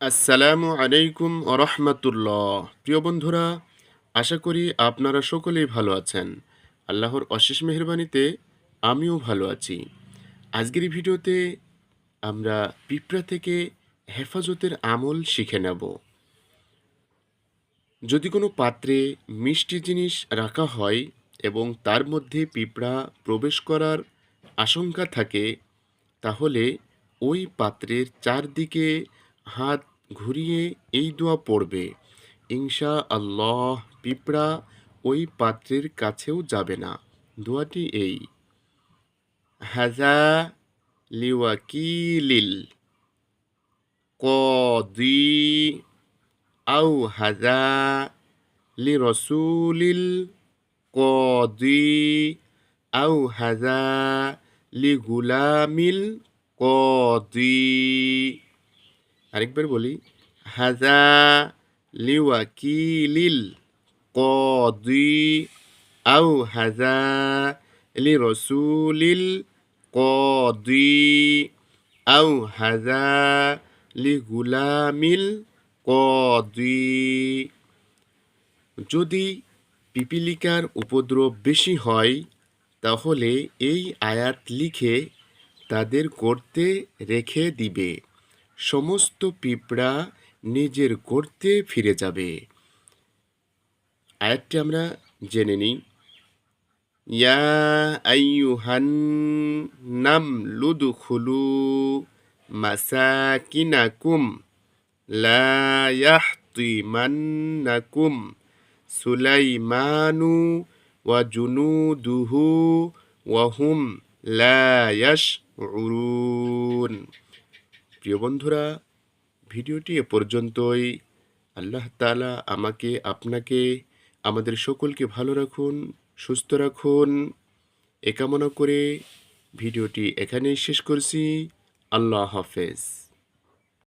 আসসালামু আলাইকুম রহমতুল্লাহ। প্রিয় বন্ধুরা, আশা করি আপনারা সকলেই ভালো আছেন। আল্লাহর অশেষ মেহরবানিতে আমিও ভালো আছি। আজকের ভিডিওতে আমরা পিঁপড়া থেকে হেফাজতের আমল শিখে নেব। যদি কোনো পাত্রে মিষ্টি জিনিস রাখা হয় এবং তার মধ্যে পিঁপড়া প্রবেশ করার আশঙ্কা থাকে, তাহলে ওই পাত্রের চারদিকে হাত ঘুরিয়ে এই দোয়া পড়বে। ইনশা আল্লাহ পিঁপড়া ওই পাত্রের কাছেও যাবে না। দোয়াটি এই। হাজা লিওয়াকিলিল কদি আও হাজা লি রসুলিল কদি আউ হাজা লি গুলামিল কদি। আরেকবার বলি, হাজা লিওয়াকিলিল কদি আও হাজা লি রসুলিল কদি আও হাজা লি গুলামিল কদি। যদি পিপিলিকার উপদ্রব বেশি হয়, তাহলে এই আয়াত লিখে তাদের করতে রেখে দিবে। সমস্ত পিঁপড়া নিজের গর্তে ফিরে যাবে। আয়াতটি আমরা জেনে নিই। ইয়া আইয়ুহান নামলুদখুলু মাসাকিনাকুম লা ইয়াহতিমান্নাকুম সুলাইমানু ওয়া জুনুদুহু ওয়া হুম লা ইয়াশউরুন। প্রিয় বন্ধুরা, ভিডিওটি এ পর্যন্তই। আল্লাহ তালা আমাকে, আপনাকে, আমাদের সকলকে ভালো রাখুন, সুস্থ রাখুন। এ কামনা করে ভিডিওটি এখানেই শেষ করছি। আল্লাহ হাফেজ।